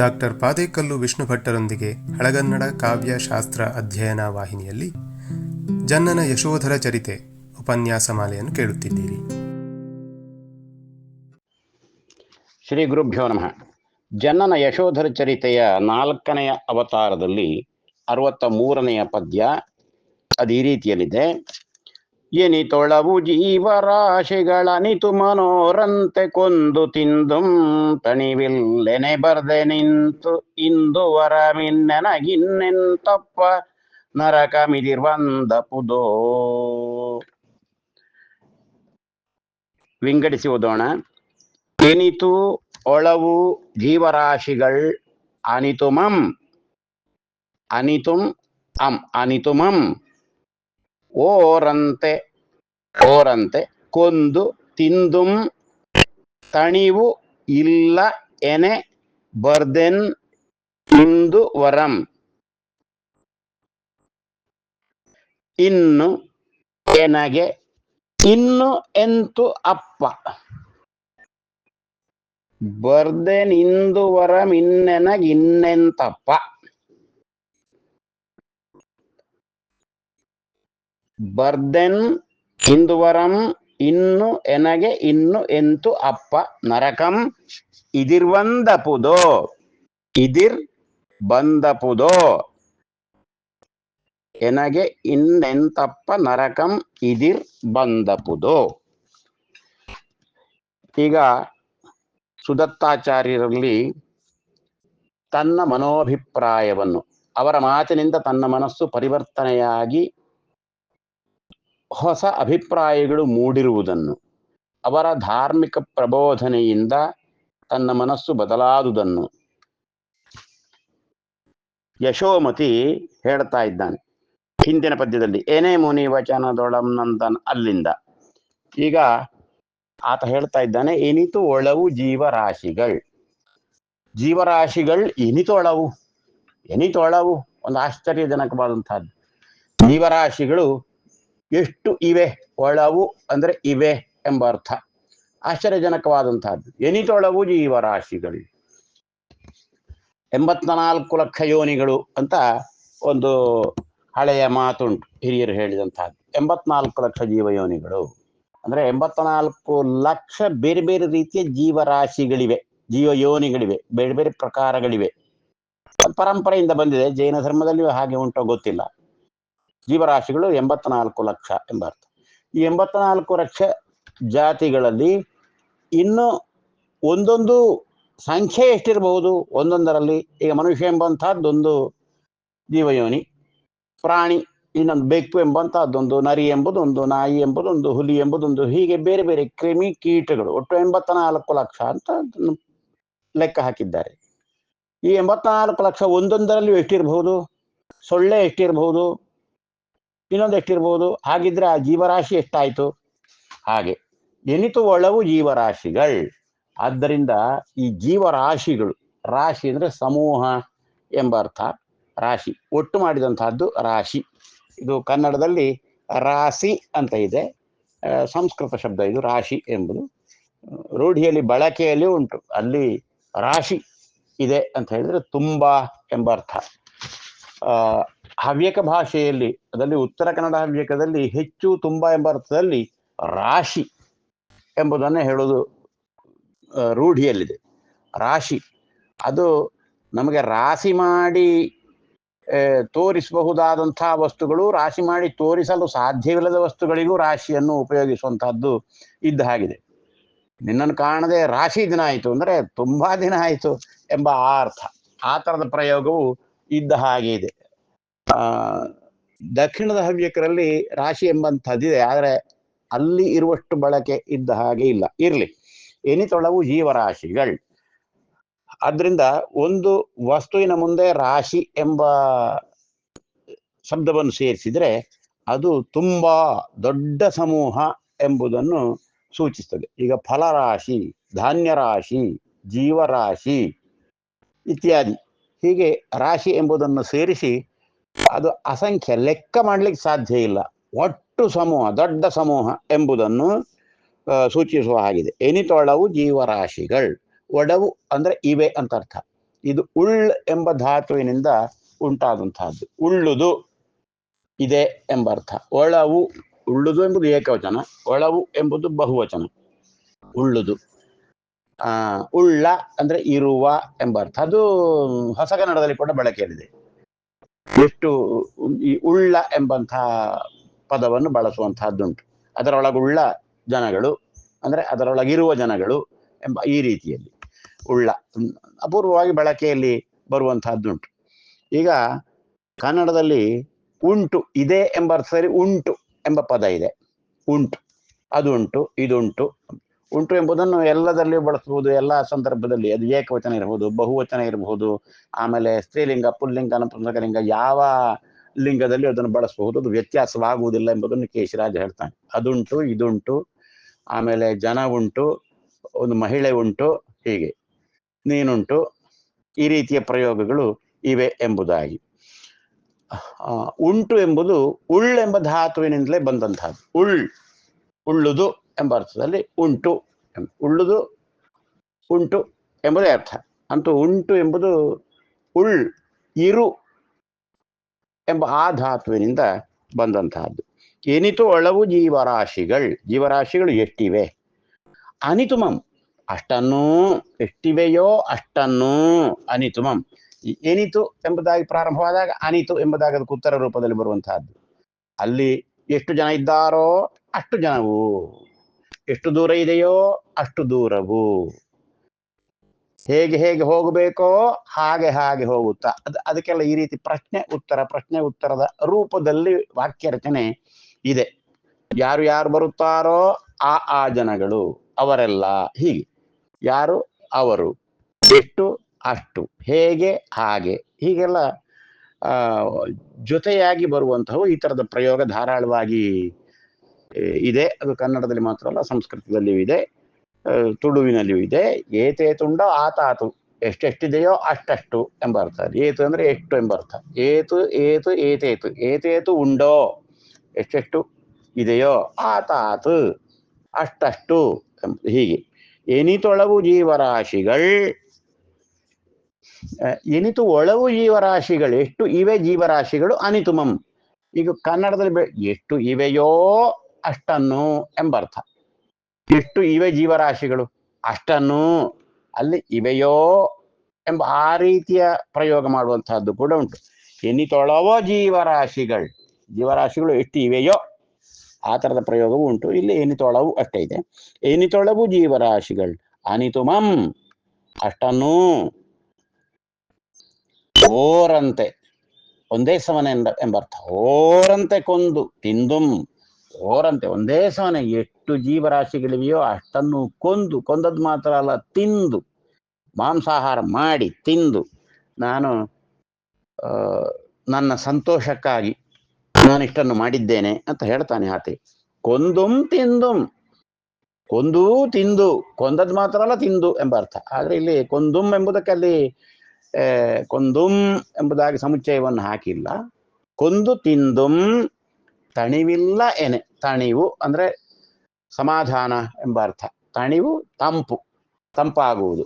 Doctor Padekallu Vishnu ಭಟ್ಟರೊಂದಿಗೆ ಹಳಗನ್ನಡ ಕಾವ್ಯ ಶಾಸ್ತ್ರ ಅಧ್ಯಯನ ವಾಹಿನಿಯಲ್ಲಿ ಜನ್ನನ ಯಶೋಧರ ಚರಿತೆ ಉಪನ್ಯಾಸ ಮಾಲೆಯನ್ನು ಕೇಳುತ್ತಿದ್ದೀರಿ. ಶ್ರೀ ಗುರುಭ್ಯೋ ನಮಃ. ಜನ್ನನ ಯಶೋಧರ ಚರಿತೆಯ ನಾಲ್ಕನೆಯ ಅವತಾರದಲ್ಲಿ ಅರವತ್ತ ಮೂರನೆಯ ಪದ್ಯ ಅದು ಈ ರೀತಿಯಲ್ಲಿದೆ. ಎನಿತೊಳವು ಜೀವರಾಶಿಗಳನಿತು ಮನೋರಂತೆ ಕೊಂದು ತಿಂದುಂ ತಣಿವಿಲ್ಲೆನೆ ಬರ್ದೆ ನಿಂತು ಇಂದು ವರಮಿನ್ನೆನಗಿನ್ನೆಂತಪ್ಪ ನರಕ ಮಿದಿರ್ವಂದ ಪುದೋ ವಿಂಗಡಿಸಿ ಓದೋಣ. ಎನಿತು ಒಳವು ಜೀವರಾಶಿಗಳ್ ಅನಿತುಮಂ, ಅನಿತುಂ ಅಂ ಅನಿತುಮಂ. ಓರಂತೆ ಓರಂತೆ ಕೊಂದು, ತಿಂದುಂ, ತಣಿವು ಇಲ್ಲ ಎನೆ ಬರ್ದೆನ್ ಇಂದು ವರಂ. ಇನ್ನು ಎನಗೆ, ಇನ್ನು ಎಂತು ಅಪ್ಪ. ಬರ್ದೆನಿಂದು ವರಂ ಇನ್ನೆನಗಿನ್ನೆಂತಪ್ಪ ಬರ್ದೆನ್ ಇಂದುವರಂ ಇನ್ನು ಎನಗೆ ಇನ್ನು ಎಂತು ಅಪ್ಪ ನರಕಂ ಇದಿರ್ವಂದಪುದೋ ಇದಿರ್ ಬಂದಪುದೋ? ಎನಗೆ ಇನ್ನೆಂತಪ್ಪ ನರಕಂ ಇದಿರ್ ಬಂದಪುದೋ? ಈಗ ಸುದತ್ತಾಚಾರ್ಯರಲ್ಲಿ ತನ್ನ ಮನೋಭಿಪ್ರಾಯವನ್ನು ಅವರ ಮಾತಿನಿಂದ ತನ್ನ ಮನಸ್ಸು ಪರಿವರ್ತನೆಯಾಗಿ ಹೊಸ ಅಭಿಪ್ರಾಯಗಳು ಮೂಡಿರುವುದನ್ನು, ಅವರ ಧಾರ್ಮಿಕ ಪ್ರಬೋಧನೆಯಿಂದ ತನ್ನ ಮನಸ್ಸು ಬದಲಾದುದನ್ನು ಯಶೋಮತಿ ಹೇಳ್ತಾ ಇದ್ದಾನೆ. ಹಿಂದಿನ ಪದ್ಯದಲ್ಲಿ, ಏನೇ ಮುನಿ ವಚನದೊಳಂ ನಂದನ್ ಅಲ್ಲಿಂದ. ಈಗ ಆತ ಹೇಳ್ತಾ ಇದ್ದಾನೆ ಎನಿತು ಒಳವು ಜೀವರಾಶಿಗಳ್. ಜೀವರಾಶಿಗಳ್ ಇನಿತೊಳವು ಎನಿತೊಳವು ಒಂದು ಆಶ್ಚರ್ಯಜನಕವಾದಂತಹದ್ದು ಜೀವರಾಶಿಗಳು ಎಷ್ಟು ಇವೆ? ಒಳವು ಅಂದ್ರೆ ಇವೆ ಎಂಬ ಅರ್ಥ. ಆಶ್ಚರ್ಯಜನಕವಾದಂತಹದ್ದು ಎನಿತೊಳವು ಜೀವರಾಶಿಗಳು. ಎಂಬತ್ನಾಲ್ಕು ಲಕ್ಷ ಯೋನಿಗಳು ಅಂತ ಒಂದು ಹಳೆಯ ಮಾತುಂಟು ಹಿರಿಯರು ಹೇಳಿದಂತಹದ್ದು ಎಂಬತ್ನಾಲ್ಕು ಲಕ್ಷ ಜೀವಯೋನಿಗಳು ಅಂದ್ರೆ ಎಂಬತ್ನಾಲ್ಕು ಲಕ್ಷ ಬೇರೆ ಬೇರೆ ರೀತಿಯ ಜೀವರಾಶಿಗಳಿವೆ. ಜೀವಯೋನಿಗಳಿವೆ ಬೇರೆ ಬೇರೆ ಪ್ರಕಾರಗಳಿವೆ. ಪರಂಪರೆಯಿಂದ ಬಂದಿದೆ. ಜೈನ ಧರ್ಮದಲ್ಲಿ ಹಾಗೆ ಉಂಟೋ, ಗೊತ್ತಿಲ್ಲ. ಜೀವರಾಶಿಗಳು ಎಂಬತ್ನಾಲ್ಕು ಲಕ್ಷ ಎಂಬ ಅರ್ಥ. ಈ ಎಂಬತ್ನಾಲ್ಕು ಲಕ್ಷ ಜಾತಿಗಳಲ್ಲಿ ಇನ್ನು ಒಂದೊಂದು ಸಂಖ್ಯೆ ಎಷ್ಟಿರಬಹುದು? ಒಂದೊಂದರಲ್ಲಿ ಈಗ ಮನುಷ್ಯ ಎಂಬಂತಹದ್ದೊಂದು ಜೀವಯೋನಿ, ಪ್ರಾಣಿ, ಇನ್ನೊಂದು ಬೆಕ್ಕು ಎಂಬಂತಹದ್ದೊಂದು, ನರಿ ಎಂಬುದೊಂದು, ನಾಯಿ ಎಂಬುದೊಂದು, ಹುಲಿ ಎಂಬುದೊಂದು, ಹೀಗೆ ಬೇರೆ ಬೇರೆ ಕ್ರಿಮಿ ಕೀಟಗಳು. ಒಟ್ಟು ಎಂಬತ್ನಾಲ್ಕು ಲಕ್ಷ ಅಂತ ಲೆಕ್ಕ ಹಾಕಿದ್ದಾರೆ. ಈ ಎಂಬತ್ನಾಲ್ಕು ಲಕ್ಷ ಒಂದೊಂದರಲ್ಲಿ ಎಷ್ಟಿರಬಹುದು? ಸೊಳ್ಳೆ ಎಷ್ಟಿರಬಹುದು? ಇನ್ನೊಂದು ಎಷ್ಟಿರ್ಬೋದು? ಹಾಗಿದ್ರೆ ಆ ಜೀವರಾಶಿ ಎಷ್ಟಾಯಿತು? ಹಾಗೆ. ಎನಿತು ಒಳವು ಜೀವರಾಶಿಗಳು. ಆದ್ದರಿಂದ ಈ ಜೀವರಾಶಿಗಳು, ರಾಶಿ ಅಂದ್ರೆ ಸಮೂಹ ಎಂಬ ಅರ್ಥ. ರಾಶಿ, ಒಟ್ಟು ಮಾಡಿದಂತಹದ್ದು ರಾಶಿ. ಇದು ಕನ್ನಡದಲ್ಲಿ ರಾಶಿ ಅಂತ ಇದೆ. ಸಂಸ್ಕೃತ ಶಬ್ದ ಇದು ರಾಶಿ ಎಂಬುದು. ರೂಢಿಯಲ್ಲಿ ಬಳಕೆಯಲ್ಲಿ ಉಂಟು. ಅಲ್ಲಿ ರಾಶಿ ಇದೆ ಅಂತ ಹೇಳಿದ್ರೆ ತುಂಬಾ ಎಂಬ ಅರ್ಥ. ಹವ್ಯಕ ಭಾಷೆಯಲ್ಲಿ, ಅದರಲ್ಲಿ ಉತ್ತರ ಕನ್ನಡ ಹವ್ಯಕದಲ್ಲಿ ಹೆಚ್ಚು ತುಂಬಾ ಎಂಬ ಅರ್ಥದಲ್ಲಿ ರಾಶಿ ಎಂಬುದನ್ನು ಹೇಳೋದು ರೂಢಿಯಲ್ಲಿದೆ. ರಾಶಿ, ಅದು ನಮಗೆ ರಾಶಿ ಮಾಡಿ ತೋರಿಸಬಹುದಾದಂಥ ವಸ್ತುಗಳು, ರಾಶಿ ಮಾಡಿ ತೋರಿಸಲು ಸಾಧ್ಯವಿಲ್ಲದ ವಸ್ತುಗಳಿಗೂ ರಾಶಿಯನ್ನು ಉಪಯೋಗಿಸುವಂತಹದ್ದು ಇದ್ದ ಹಾಗಿದೆ. ನಿನ್ನನ್ನು ಕಾಣದೆ ರಾಶಿ ದಿನ ಆಯಿತು ಅಂದ್ರೆ ತುಂಬಾ ದಿನ ಆಯಿತು ಎಂಬ ಅರ್ಥ, ಆ ಥರದ ಪ್ರಯೋಗವು ಇದ್ದ ಹಾಗೆ ಇದೆ. ಆ, ದಕ್ಷಿಣದ ಹವ್ಯಕರಲ್ಲಿ ರಾಶಿ ಎಂಬಂಥದ್ದಿದೆ. ಆದರೆ ಅಲ್ಲಿ ಇರುವಷ್ಟು ಬಳಕೆ ಇದ್ದ ಹಾಗೆ ಇಲ್ಲ. ಇರ್ಲಿ. ಎನಿತೊಳವು ಜೀವರಾಶಿಗಳು. ಆದ್ರಿಂದ ಒಂದು ವಸ್ತುವಿನ ಮುಂದೆ ರಾಶಿ ಎಂಬ ಶಬ್ದವನ್ನು ಸೇರಿಸಿದ್ರೆ ಅದು ತುಂಬಾ ದೊಡ್ಡ ಸಮೂಹ ಎಂಬುದನ್ನು ಸೂಚಿಸ್ತದೆ. ಈಗ ಫಲರಾಶಿ, ಧಾನ್ಯರಾಶಿ, ಜೀವರಾಶಿ ಇತ್ಯಾದಿ. ಹೀಗೆ ರಾಶಿ ಎಂಬುದನ್ನು ಸೇರಿಸಿ ಅದು ಅಸಂಖ್ಯ ಲೆಕ್ಕ ಮಾಡ್ಲಿಕ್ಕೆ ಸಾಧ್ಯ ಇಲ್ಲ. ಒಟ್ಟು ಸಮೂಹ, ದೊಡ್ಡ ಸಮೂಹ ಎಂಬುದನ್ನು ಸೂಚಿಸುವ ಹಾಗಿದೆ. ಎನಿತೊಳವು ಜೀವರಾಶಿಗಳು. ಒಡವು ಅಂದ್ರೆ ಇವೆ ಅಂತ ಅರ್ಥ. ಇದು ಉಳ್ ಎಂಬ ಧಾತುವಿನಿಂದ ಉಂಟಾದಂತಹದ್ದು. ಉಳ್ಳುದು ಇದೆ ಎಂಬ ಅರ್ಥ. ಒಳವು ಉಳ್ಳುದು ಎಂಬುದು ಏಕವಚನ, ಒಳವು ಎಂಬುದು ಬಹುವಚನ. ಉಳ್ಳುದು. ಆ, ಉಳ್ಳ ಅಂದ್ರೆ ಇರುವ ಎಂಬ ಅರ್ಥ. ಅದು ಹೊಸಗನ್ನಡದಲ್ಲಿ ಕೂಡ ಬಳಕೆಯಲ್ಲಿದೆ. ಎಷ್ಟು ಈ ಉಳ್ಳ ಎಂಬಂತಹ ಪದವನ್ನು ಬಳಸುವಂತಹದ್ದುಂಟು ಅದರೊಳಗುಳ್ಳ ಜನಗಳು, ಅಂದ್ರೆ ಅದರೊಳಗಿರುವ ಜನಗಳು ಎಂಬ ಈ ರೀತಿಯಲ್ಲಿ ಉಳ್ಳ ಅಪೂರ್ವವಾಗಿ ಬಳಕೆಯಲ್ಲಿ ಬರುವಂತಹದ್ದುಂಟು ಈಗ ಕನ್ನಡದಲ್ಲಿ ಉಂಟು, ಇದೆ ಎಂಬ ಸರಿ ಉಂಟು ಎಂಬ ಪದ ಇದೆ. ಉಂಟು, ಅದುಂಟು, ಇದುಂಟು ಉಂಟು ಎಂಬುದನ್ನು ಎಲ್ಲದಲ್ಲಿಯೂ ಬಳಸಬಹುದು, ಎಲ್ಲ ಸಂದರ್ಭದಲ್ಲಿ ಅದು ಏಕವಚನ ಇರಬಹುದು, ಬಹುವಚನ ಇರಬಹುದು, ಆಮೇಲೆ ಸ್ತ್ರೀಲಿಂಗ, ಪುಲ್ಲಿಂಗ ನಪುಂಸಕಲಿಂಗ ಯಾವ ಲಿಂಗದಲ್ಲಿ ಅದನ್ನು ಬಳಸಬಹುದು, ಅದು ವ್ಯತ್ಯಾಸವಾಗುವುದಿಲ್ಲ ಎಂಬುದನ್ನು ಕೇಶಿರಾಜ ಹೇಳ್ತಾನೆ. ಅದುಂಟು, ಇದುಂಟು, ಆಮೇಲೆ ಜನ ಉಂಟು, ಒಂದು ಮಹಿಳೆ ಉಂಟು, ಹೀಗೆ. ನೀನುಂಟು, ಈ ರೀತಿಯ ಪ್ರಯೋಗಗಳು ಇವೆ ಎಂಬುದಾಗಿ. ಉಂಟು ಎಂಬುದು ಉಳ್ ಎಂಬ ಧಾತುವಿನಿಂದಲೇ ಬಂದಂತಹದ್ದು. ಉಳ್, ಉಳ್ಳುದು ಎಂಬ ಅರ್ಥದಲ್ಲಿ ಉಂಟು ಉಳ್ಳುದು ಉಂಟು ಎಂಬುದೇ ಅರ್ಥ. ಅಂತೂ ಉಂಟು ಎಂಬುದು ಉಳ್, ಇರು ಎಂಬ ಆ ಧಾತುವಿನಿಂದ ಬಂದಂತಹದ್ದು. ಏನಿತು ಒಳವು ಜೀವರಾಶಿಗಳು ಜೀವರಾಶಿಗಳು ಎಷ್ಟಿವೆ? ಅನಿತುಮಂ. ಅಷ್ಟನ್ನೂ ಎಷ್ಟಿವೆಯೋ ಅಷ್ಟನ್ನೂ ಅನಿತುಮಂ. ಏನಿತು ಎಂಬುದಾಗಿ ಪ್ರಾರಂಭವಾದಾಗ ಅನಿತು ಎಂಬುದಾಗಿ ಅದಕ್ಕೆ ಉತ್ತರ ರೂಪದಲ್ಲಿ ಬರುವಂತಹದ್ದು. ಅಲ್ಲಿ ಎಷ್ಟು ಜನ ಇದ್ದಾರೋ ಅಷ್ಟು ಜನವು ಎಷ್ಟು ದೂರ ಇದೆಯೋ ಅಷ್ಟು ದೂರವು. ಹೇಗೆ ಹೇಗೆ ಹೋಗಬೇಕೋ ಹಾಗೆ ಹಾಗೆ ಹೋಗುತ್ತಾ. ಅದ್ ಅದಕ್ಕೆಲ್ಲ ಈ ರೀತಿ ಪ್ರಶ್ನೆ ಉತ್ತರ, ಪ್ರಶ್ನೆ ಉತ್ತರದ ರೂಪದಲ್ಲಿ ವಾಕ್ಯ ರಚನೆ ಇದೆ. ಯಾರು ಯಾರು ಬರುತ್ತಾರೋ ಆ ಆ ಜನಗಳು, ಅವರೆಲ್ಲ ಹೀಗೆ. ಯಾರು? ಅವರು. ಎಷ್ಟು? ಅಷ್ಟು. ಹೇಗೆ? ಹಾಗೆ. ಹೀಗೆಲ್ಲ, ಆ, ಜೊತೆಯಾಗಿ ಬರುವಂತಹ ಈ ತರದ ಪ್ರಯೋಗ ಧಾರಾಳವಾಗಿ ಇದೆ. ಅದು ಕನ್ನಡದಲ್ಲಿ ಮಾತ್ರ ಅಲ್ಲ, ಸಂಸ್ಕೃತದಲ್ಲಿಯೂ ಇದೆ. ತುಳುವಿನಲ್ಲಿಯೂ ಇದೆ. ಏತೇ ತುಂಡ ಆತಾತು ಎಷ್ಟೆಷ್ಟಿದೆಯೋ ಅಷ್ಟಷ್ಟು ಎಂಬ ಅರ್ಥ. ಏತು ಅಂದ್ರೆ ಎಷ್ಟು ಎಂಬ ಅರ್ಥ. ಏತು ಏತು, ಏತೇತು. ಏತೇತು ಉಂಡೋ. ಎಷ್ಟೆಷ್ಟು ಇದೆಯೋ ಆತಾತು ಅಷ್ಟಷ್ಟು ಹೀಗೆ. ಎನಿತೊಳವು ಜೀವರಾಶಿಗಳ್. ಎನಿತು ಒಳವು ಜೀವರಾಶಿಗಳು. ಎಷ್ಟು ಇವೆ ಜೀವರಾಶಿಗಳು? ಅನಿತುಮಂ. ಈಗ ಕನ್ನಡದಲ್ಲಿ ಎಷ್ಟು ಇವೆಯೋ ಅಷ್ಟನ್ನು ಎಂಬರ್ಥ. ಎಷ್ಟು ಇವೆ ಜೀವರಾಶಿಗಳು? ಅಷ್ಟನ್ನು ಅಲ್ಲಿ ಇವೆಯೋ ಎಂಬ ಆ ರೀತಿಯ ಪ್ರಯೋಗ ಮಾಡುವಂತಹದ್ದು ಕೂಡ ಉಂಟು. ಎನಿತೊಳವೋ ಜೀವರಾಶಿಗಳು. ಜೀವರಾಶಿಗಳು ಎಷ್ಟು ಇವೆಯೋ ಆ ಥರದ ಪ್ರಯೋಗವೂ ಉಂಟು. ಇಲ್ಲಿ ಎನಿತೊಳವು ಅಷ್ಟೇ ಇದೆ. ಎನಿತೊಳವು ಜೀವರಾಶಿಗಳು? ಅನಿತುಮಂ. ಅಷ್ಟನ್ನು ಓರಂತೆ ಒಂದೇ ಸಮನೆ ಎಂಬ ಎಂಬರ್ಥ. ಓರಂತೆ ಕೊಂದು ತಿಂದುಂ. ಓರಂತೆ ಒಂದೇ ಸಮನೆ ಎಷ್ಟು ಜೀವರಾಶಿಗಳಿವೆಯೋ ಅಷ್ಟನ್ನು ಕೊಂದು ಕೊಂದದ್ ಮಾತ್ರ ಅಲ್ಲ, ತಿಂದು, ಮಾಂಸಾಹಾರ ಮಾಡಿ, ತಿಂದು, ನಾನು ನನ್ನ ಸಂತೋಷಕ್ಕಾಗಿ ನಾನು ಇಷ್ಟನ್ನು ಮಾಡಿದ್ದೇನೆ ಅಂತ ಹೇಳ್ತಾನೆ ಆತೆ ಕೊಂದುಂ ತಿಂದುಂ. ಕೊಂದು ತಿಂದು ಕೊಂದದ್ ಮಾತ್ರ ಅಲ್ಲ, ತಿಂದು ಎಂಬ ಅರ್ಥ. ಆದ್ರೆ ಇಲ್ಲಿ ಕೊಂದುಂ ಎಂಬುದಕ್ಕೆ ಅಲ್ಲಿ ಕೊಂದುಂ ಎಂಬುದಾಗಿ ಸಮುಚ್ಚಯವನ್ನು ಹಾಕಿಲ್ಲ. ಕೊಂದು ತಿಂದುಂ ತಣಿವಿಲ್ಲ ಎನೆ. ತಣಿವು ಅಂದ್ರೆ ಸಮಾಧಾನ ಎಂಬ ಅರ್ಥ. ತಣಿವು ತಂಪು, ತಂಪಾಗುವುದು.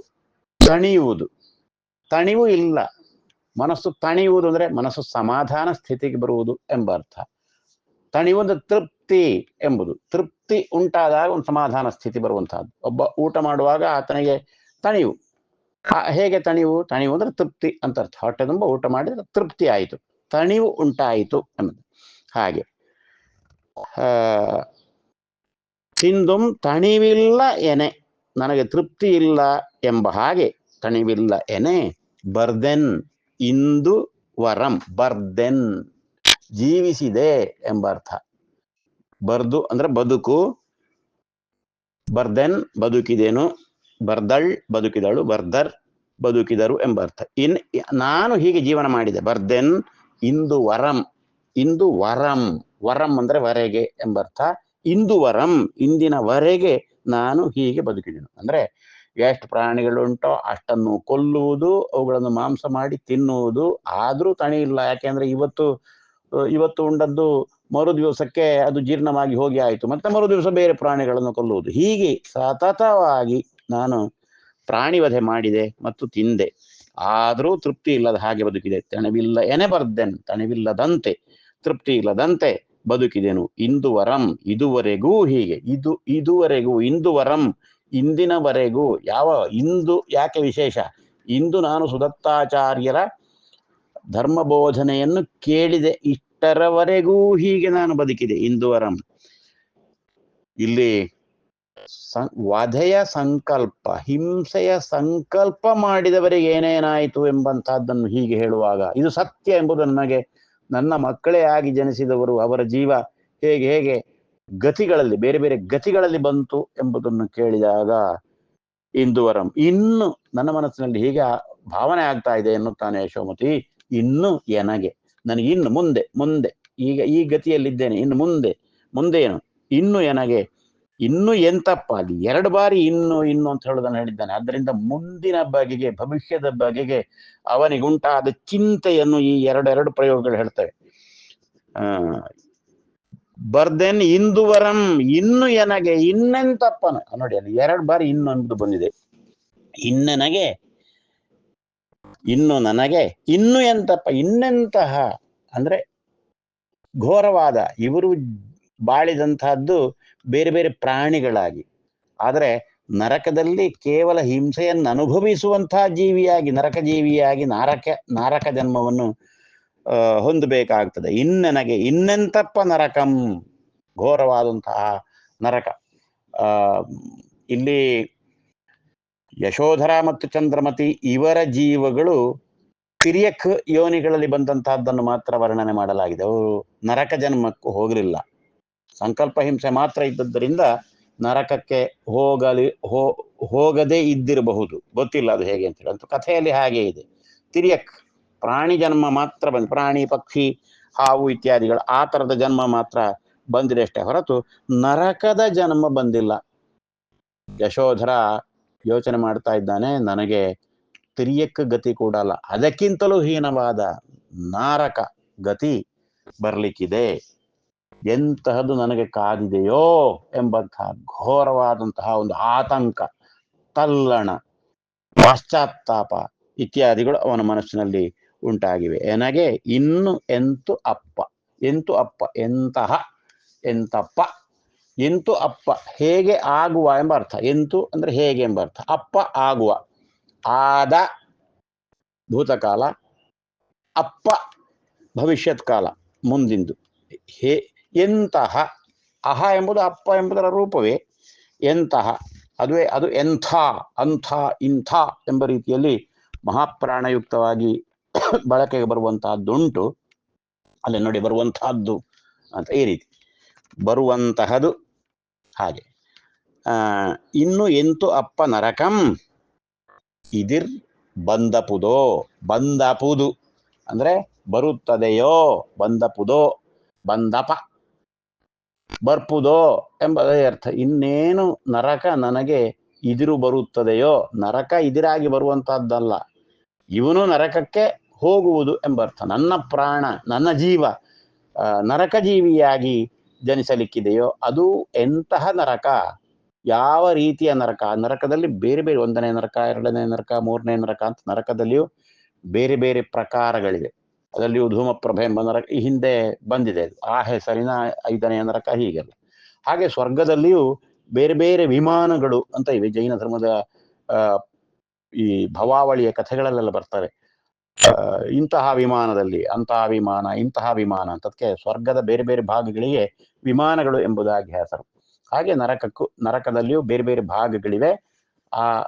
ತಣಿಯುವುದು. ತಣಿವು ಇಲ್ಲ. ಮನಸ್ಸು ತಣಿಯುವುದು ಅಂದ್ರೆ ಮನಸ್ಸು ಸಮಾಧಾನ ಸ್ಥಿತಿಗೆ ಬರುವುದು ಎಂಬ ಅರ್ಥ. ತಣಿವು ಅಂದ್ರೆ ತೃಪ್ತಿ ಎಂಬುದು. ತೃಪ್ತಿ ಉಂಟಾದಾಗ ಒಂದು ಸಮಾಧಾನ ಸ್ಥಿತಿ ಬರುವಂತಹದ್ದು ಒಬ್ಬ ಊಟ ಮಾಡುವಾಗ ಆತನಿಗೆ ತಣಿವು. ಹೇಗೆ ತಣಿವು? ತಣಿವು ಅಂದ್ರೆ ತೃಪ್ತಿ ಅಂತ ಅರ್ಥ. ಹೊಟ್ಟೆ ತುಂಬ ಊಟ ಮಾಡಿದ್ರೆ ತೃಪ್ತಿ ಆಯಿತು. ತಣಿವು ಉಂಟಾಯಿತು ಎಂಬುದು ಹಾಗೆ. ತಿಂದುಂ ತಣಿವಿಲ್ಲ ಎನೆ. ನನಗೆ ತೃಪ್ತಿ ಇಲ್ಲ ಎಂಬ ಹಾಗೆ ತಣಿವಿಲ್ಲ ಎನೆ. ಬರ್ದೆನ್, ಇಂದು ವರಂ, ಬರ್ದೆನ್, ಜೀವಿಸಿದೆ ಎಂಬ ಅರ್ಥ. ಬರ್ದು ಅಂದ್ರೆ ಬದುಕು. ಬರ್ದೆನ್, ಬದುಕಿದೇನು. ಬರ್ದಳ್, ಬದುಕಿದಳು. ಬರ್ದರ್, ಬದುಕಿದರು ಎಂಬ ಅರ್ಥ. ಇನ್, ನಾನು ಹೀಗೆ ಜೀವನ ಮಾಡಿದೆ. ಬರ್ದೆನ್, ಇಂದು ವರಂ ಇಂದು ವರಂ. ವರಂ ಅಂದ್ರೆ ವರೆಗೆ ಎಂಬರ್ಥ. ಇಂದು ವರಂ, ಇಂದಿನ ವರೆಗೆ ನಾನು ಹೀಗೆ ಬದುಕಿದೆನು. ಅಂದ್ರೆ ಎಷ್ಟು ಪ್ರಾಣಿಗಳುಂಟೋ ಅಷ್ಟನ್ನು ಕೊಲ್ಲುವುದು, ಅವುಗಳನ್ನು ಮಾಂಸ ಮಾಡಿ ತಿನ್ನುವುದು, ಆದ್ರೂ ತಣಿ ಇಲ್ಲ. ಯಾಕೆಂದ್ರೆ ಇವತ್ತು ಇವತ್ತು ಉಂಡದ್ದು ಮರು ದಿವಸಕ್ಕೆ ಅದು ಜೀರ್ಣವಾಗಿ ಹೋಗಿ ಆಯಿತು. ಮತ್ತೆ ಮರು ದಿವಸ ಬೇರೆ ಪ್ರಾಣಿಗಳನ್ನು ಕೊಲ್ಲುವುದು. ಹೀಗೆ ಸತತವಾಗಿ ನಾನು ಪ್ರಾಣಿ ವಧೆ ಮಾಡಿದೆ ಮತ್ತು ತಿಂದೆ. ಆದರೂ ತೃಪ್ತಿ ಇಲ್ಲದ ಹಾಗೆ ಬದುಕಿದೆ. ತಣವಿಲ್ಲ ಎನೆ ಬರ್ದೆನ್, ತಣವಿಲ್ಲದಂತೆ. ತೃಪ್ತಿ ಇಲ್ಲದಂತೆ ಬದುಕಿದೆನು. ಇಂದುವರಂ ಇದುವರೆಗೂ ಹೀಗೆ. ಇದು, ಇದುವರೆಗೂ ಇಂದುವರಂ ಇಂದಿನವರೆಗೂ. ಯಾವ, ಇಂದು ಯಾಕೆ ವಿಶೇಷ? ಇಂದು ನಾನು ಸುದತ್ತಾಚಾರ್ಯರ ಧರ್ಮ ಬೋಧನೆಯನ್ನು ಕೇಳಿದೆ. ಇಷ್ಟರವರೆಗೂ ಹೀಗೆ ನಾನು ಬದುಕಿದೆ. ಇಂದುವರಂ ಇಲ್ಲಿ ಸಂ, ವಧೆಯ ಸಂಕಲ್ಪ, ಹಿಂಸೆಯ ಸಂಕಲ್ಪ ಮಾಡಿದವರಿಗೆ ಏನೇನಾಯಿತು ಎಂಬಂತಹದ್ದನ್ನು ಹೀಗೆ ಹೇಳುವಾಗ, ಇದು ಸತ್ಯ ಎಂಬುದು ನನಗೆ ನನ್ನ ಮಕ್ಕಳೇ ಆಗಿ ಜನಿಸಿದವರು, ಅವರ ಜೀವ ಹೇಗೆ ಹೇಗೆ ಗತಿಗಳಲ್ಲಿ, ಬೇರೆ ಬೇರೆ ಗತಿಗಳಲ್ಲಿ ಬಂತು ಎಂಬುದನ್ನು ಕೇಳಿದಾಗ ಇಂದುವರಂ ಇನ್ನು ನನ್ನ ಮನಸ್ಸಿನಲ್ಲಿ ಹೀಗೆ ಭಾವನೆ ಆಗ್ತಾ ಇದೆ ಎನ್ನುತ್ತಾನೆ ಯಶೋಮತಿ. ಇನ್ನು ಎನಗೆ. ನನಗೆ ಇನ್ನು ಮುಂದೆ ಮುಂದೆ, ಈಗ ಈ ಗತಿಯಲ್ಲಿದ್ದೇನೆ, ಇನ್ನು ಮುಂದೆ ಮುಂದೆ ಏನು ಇನ್ನು ಎನಗೆ. ಇನ್ನು ಎಂತಪ್ಪ ಅಲ್ಲಿ ಎರಡು ಬಾರಿ ಇನ್ನು ಇನ್ನು ಅಂತ ಹೇಳೋದನ್ನು ಹೇಳಿದ್ದಾನೆ. ಅದರಿಂದ ಮುಂದಿನ ಬಗೆಗೆ, ಭವಿಷ್ಯದ ಬಗೆಗೆ ಅವನಿಗುಂಟಾದ ಚಿಂತೆಯನ್ನು ಈ ಎರಡೆರಡು ಪ್ರಯೋಗಗಳು ಹೇಳ್ತವೆ. ಆ, ಬರ್ದೆನ್ ಇಂದುವರಂ, ಇನ್ನು ಎನಗೆ, ಇನ್ನೆಂತಪ್ಪನ? ನೋಡಿ, ಅಲ್ಲಿ ಎರಡು ಬಾರಿ ಇನ್ನು ಅನ್ನೋದು ಬಂದಿದೆ. ಇನ್ನನಗೆ, ಇನ್ನು ನನಗೆ, ಇನ್ನು ಎಂತಪ್ಪ, ಇನ್ನೆಂತಹ? ಅಂದ್ರೆ ಘೋರವಾದ, ಇವರು ಬಾಳಿದಂತಹದ್ದು ಬೇರೆ ಬೇರೆ ಪ್ರಾಣಿಗಳಾಗಿ. ಆದರೆ ನರಕದಲ್ಲಿ ಕೇವಲ ಹಿಂಸೆಯನ್ನು ಅನುಭವಿಸುವಂತಹ ಜೀವಿಯಾಗಿ, ನರಕ ಜೀವಿಯಾಗಿ ನಾರಕ ನಾರಕ ಜನ್ಮವನ್ನು ಹೊಂದಬೇಕಾಗ್ತದೆ. ನನಗೆ ಇನ್ನೆಂತಪ್ಪ ನರಕಂ? ಘೋರವಾದಂತಹ ನರಕ. ಇಲ್ಲಿ ಯಶೋಧರ ಮತ್ತು ಚಂದ್ರಮತಿ ಇವರ ಜೀವಗಳು ತಿರಿಯಕ್ ಯೋನಿಗಳಲ್ಲಿ ಬಂದಂತಹದ್ದನ್ನು ಮಾತ್ರ ವರ್ಣನೆ ಮಾಡಲಾಗಿದೆ. ಅವರು ನರಕ ಜನ್ಮಕ್ಕೂ ಹೋಗಲಿಲ್ಲ. ಸಂಕಲ್ಪ ಹಿಂಸೆ ಮಾತ್ರ ಇದ್ದದ್ದರಿಂದ ನರಕಕ್ಕೆ ಹೋಗಲಿ ಹೋಗದೇ ಇದ್ದಿರಬಹುದು. ಗೊತ್ತಿಲ್ಲ ಅದು ಹೇಗೆ ಅಂತ ಹೇಳಿ. ಅಂತೂ ಕಥೆಯಲ್ಲಿ ಹಾಗೆ ಇದೆ. ತಿರಿಯಕ್ ಪ್ರಾಣಿ ಜನ್ಮ ಮಾತ್ರ ಬಂದು ಪ್ರಾಣಿ, ಪಕ್ಷಿ, ಹಾವು ಇತ್ಯಾದಿಗಳು ಆ ಥರದ ಜನ್ಮ ಮಾತ್ರ ಬಂದಿದೆ ಅಷ್ಟೇ ಹೊರತು ನರಕದ ಜನ್ಮ ಬಂದಿಲ್ಲ. ಯಶೋಧರ ಯೋಚನೆ ಮಾಡ್ತಾ ಇದ್ದಾನೆ, ನನಗೆ ತಿರಿಯಕ್ಕೆ ಗತಿ ಕೂಡ ಅಲ್ಲ. ಅದಕ್ಕಿಂತಲೂ ಹೀನವಾದ ನಾರಕ ಗತಿ ಬರ್ಲಿಕ್ಕಿದೆ. ಎಂತಹದ್ದು ನನಗೆ ಕಾದಿದೆಯೋ ಎಂಬಂತಹ ಘೋರವಾದಂತಹ ಒಂದು ಆತಂಕ, ತಲ್ಲಣ, ಪಶ್ಚಾತ್ತಾಪ ಇತ್ಯಾದಿಗಳು ಅವನ ಮನಸ್ಸಿನಲ್ಲಿ ಉಂಟಾಗಿವೆ. ನನಗೆ ಇನ್ನು ಎಂತು ಅಪ್ಪ ಎಂತು ಅಪ್ಪ, ಎಂತಹ, ಎಂತಪ್ಪ, ಎಂತು ಅಪ್ಪ, ಹೇಗೆ ಆಗುವ ಎಂಬ ಅರ್ಥ. ಎಂತು ಅಂದ್ರೆ ಹೇಗೆ ಎಂಬ ಅರ್ಥ. ಅಪ್ಪ ಆಗುವ, ಆದ ಭೂತಕಾಲ, ಅಪ್ಪ ಭವಿಷ್ಯತ್ ಕಾಲ ಮುಂದಿಂದು. ಹೇ ಎಂತಹ ಅಹ ಎಂಬುದು ಅಪ್ಪ ಎಂಬುದರ ರೂಪವೇ. ಎಂತಹ ಅದುವೇ, ಅದು ಎಂಥ, ಅಂಥ, ಇಂಥ ಎಂಬ ರೀತಿಯಲ್ಲಿ ಮಹಾಪ್ರಾಣಯುಕ್ತವಾಗಿ ಬಳಕೆಗೆ ಬರುವಂತಹದ್ದುಂಟು. ಅಲ್ಲಿ ನೋಡಿ, ಬರುವಂತಹದ್ದು ಅಂತ ಈ ರೀತಿ. ಬರುವಂತಹದು ಹಾಗೆ. ಇನ್ನು ಎಂತು ಅಪ್ಪ ನರಕಂ? ಇದಿರ್ ಬಂದಪುದೋ, ಬಂದಪುದು. ಅಂದ್ರೆ ಬರುತ್ತದೆಯೋ, ಬಂದಪುದೋ, ಬಂದಪ. ಬರ್ಪುದೋ ಎಂಬುದೇ ಅರ್ಥ. ಇನ್ನೇನು ನರಕ ನನಗೆ ಇದಿರು ಬರುತ್ತದೆಯೋ, ನರಕ ಇದಿರಾಗಿ ಬರುವಂತಹದ್ದಲ್ಲ. ಇವನು ನರಕಕ್ಕೆ ಹೋಗುವುದು ಎಂಬರ್ಥ. ನನ್ನ ಪ್ರಾಣ, ನನ್ನ ಜೀವ ನರಕ ಜೀವಿಯಾಗಿ ಜನಿಸಲಿಕ್ಕಿದೆಯೋ, ಅದು ಎಂತಹ ನರಕ? ಯಾವ ರೀತಿಯ ನರಕ? ನರಕದಲ್ಲಿ ಬೇರೆ ಬೇರೆ ಒಂದನೇ ನರಕ, ಎರಡನೇ ನರಕ, ಮೂರನೇ ನರಕ ಅಂತ ನರಕದಲ್ಲಿಯೂ ಬೇರೆ ಬೇರೆ ಪ್ರಕಾರಗಳಿವೆ. ಅದರಲ್ಲಿಯೂ ಧೂಮಪ್ರಭೆ ಎಂಬ ನರಕ ಈ ಹಿಂದೆ ಬಂದಿದೆ. ಆ ಹೆಸರಿನ ಐದನೆಯ ನರಕ ಹೀಗೆಲ್ಲ. ಹಾಗೆ ಸ್ವರ್ಗದಲ್ಲಿಯೂ ಬೇರೆ ಬೇರೆ ವಿಮಾನಗಳು ಅಂತ ಇವೆ. ಜೈನ ಧರ್ಮದ ಈ ಭವಾವಳಿಯ ಕಥೆಗಳಲ್ಲೆಲ್ಲ ಬರ್ತವೆ ಇಂತಹ ವಿಮಾನದಲ್ಲಿ ಅಂತಹ ವಿಮಾನ ಇಂತಹ ವಿಮಾನ ಅಂತದಕ್ಕೆ ಸ್ವರ್ಗದ ಬೇರೆ ಬೇರೆ ಭಾಗಗಳಿಗೆ ವಿಮಾನಗಳು ಎಂಬುದಾಗಿ ಹೆಸರು. ಹಾಗೆ ನರಕಕ್ಕೂ ನರಕದಲ್ಲಿಯೂ ಬೇರೆ ಬೇರೆ ಭಾಗಗಳಿವೆ. ಆ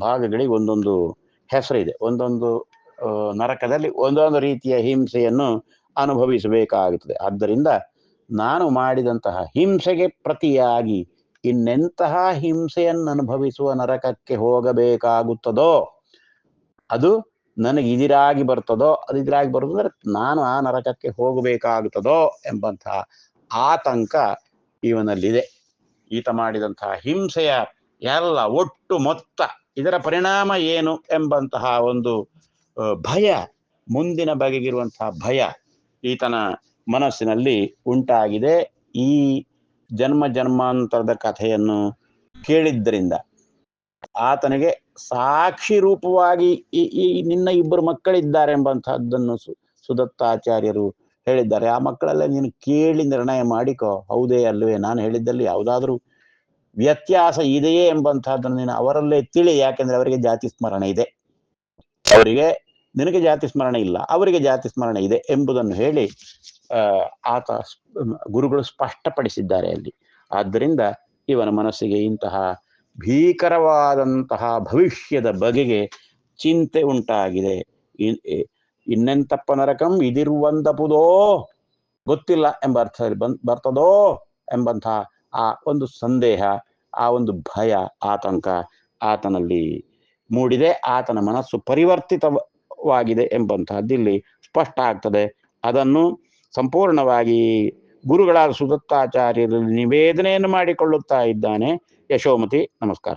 ಭಾಗಗಳಿಗೆ ಒಂದೊಂದು ಹೆಸರಿದೆ. ಒಂದೊಂದು ಆ, ನರಕದಲ್ಲಿ ಒಂದೊಂದು ರೀತಿಯ ಹಿಂಸೆಯನ್ನು ಅನುಭವಿಸಬೇಕಾಗುತ್ತದೆ. ಆದ್ದರಿಂದ ನಾನು ಮಾಡಿದಂತಹ ಹಿಂಸೆಗೆ ಪ್ರತಿಯಾಗಿ ಇನ್ನೆಂತಹ ಹಿಂಸೆಯನ್ನು ಅನುಭವಿಸುವ ನರಕಕ್ಕೆ ಹೋಗಬೇಕಾಗುತ್ತದೋ, ಅದು ನನಗೆ ಇದಿರಾಗಿ ಬರ್ತದೋ, ಅದು ಇದಿರಾಗಿ ಬರ್ತದೆ ನಾನು ಆ ನರಕಕ್ಕೆ ಹೋಗಬೇಕಾಗುತ್ತದೋ ಎಂಬಂತಹ ಆತಂಕ ಇವನಲ್ಲಿದೆ. ಈತ ಮಾಡಿದಂತಹ ಹಿಂಸೆಯ ಎಲ್ಲ ಒಟ್ಟು ಮೊತ್ತ ಇದರ ಪರಿಣಾಮ ಏನು ಎಂಬಂತಹ ಒಂದು ಭಯ, ಮುಂದಿನ ಬಗೆಗಿರುವಂತಹ ಭಯ ಈತನ ಮನಸ್ಸಿನಲ್ಲಿ ಉಂಟಾಗಿದೆ. ಈ ಜನ್ಮ ಜನ್ಮಾಂತರದ ಕಥೆಯನ್ನು ಕೇಳಿದ್ದರಿಂದ ಆತನಿಗೆ ಸಾಕ್ಷಿ ರೂಪವಾಗಿ ಈ ನಿನ್ನ ಇಬ್ಬರು ಮಕ್ಕಳಿದ್ದಾರೆ ಎಂಬಂತಹದ್ದನ್ನು ಸು, ಸುದತ್ತಾಚಾರ್ಯರು ಹೇಳಿದ್ದಾರೆ. ಆ ಮಕ್ಕಳಲ್ಲೇ ನೀನು ಕೇಳಿ ನಿರ್ಣಯ ಮಾಡಿಕೋ. ಹೌದೇ ಅಲ್ವೇ ನಾನು ಹೇಳಿದ್ದಲ್ಲಿ ಯಾವುದಾದ್ರೂ ವ್ಯತ್ಯಾಸ ಇದೆಯೇ ಎಂಬಂತಹದ್ದನ್ನು ನೀನು ಅವರಲ್ಲೇ ತಿಳಿ. ಯಾಕೆಂದ್ರೆ ಅವರಿಗೆ ಜಾತಿ ಸ್ಮರಣೆ ಇದೆ. ಅವರಿಗೆ ನಿನಗೆ ಜಾತಿ ಸ್ಮರಣೆ ಇಲ್ಲ, ಅವರಿಗೆ ಜಾತಿ ಸ್ಮರಣೆ ಇದೆ ಎಂಬುದನ್ನು ಹೇಳಿ ಆತ ಗುರುಗಳು ಸ್ಪಷ್ಟಪಡಿಸಿದ್ದಾರೆ ಅಲ್ಲಿ. ಆದ್ದರಿಂದ ಇವನ ಮನಸ್ಸಿಗೆ ಇಂತಹ ಭೀಕರವಾದಂತಹ ಭವಿಷ್ಯದ ಬಗೆಗೆ ಚಿಂತೆ ಉಂಟಾಗಿದೆ. ಇನ್- ಇನ್ನೆಂತಪ್ಪ ನರಕಂ? ಇದಿರುವಂತಪುದೋ? ಗೊತ್ತಿಲ್ಲ ಎಂಬ ಅರ್ಥದಲ್ಲಿ ಬಂದ್ ಬರ್ತದೋ ಎಂಬಂತಹ ಆ ಒಂದು ಸಂದೇಹ, ಆ ಒಂದು ಭಯ, ಆತಂಕ ಆತನಲ್ಲಿ ಮೂಡಿದೆ, ಆತನ ಮನಸ್ಸು ಪರಿವರ್ತಿತವಾಗಿದೆ ಎಂಬಂತಹದ್ದಿಲ್ಲಿ ಸ್ಪಷ್ಟ ಆಗ್ತದೆ. ಅದನ್ನು ಸಂಪೂರ್ಣವಾಗಿ ಗುರುಗಳಾದ ಸುದತ್ತಾಚಾರ್ಯರಲ್ಲಿ ನಿವೇದನೆಯನ್ನು ಮಾಡಿಕೊಳ್ಳುತ್ತಾ ಇದ್ದಾನೆ ಯಶೋಮತಿ. ನಮಸ್ಕಾರ.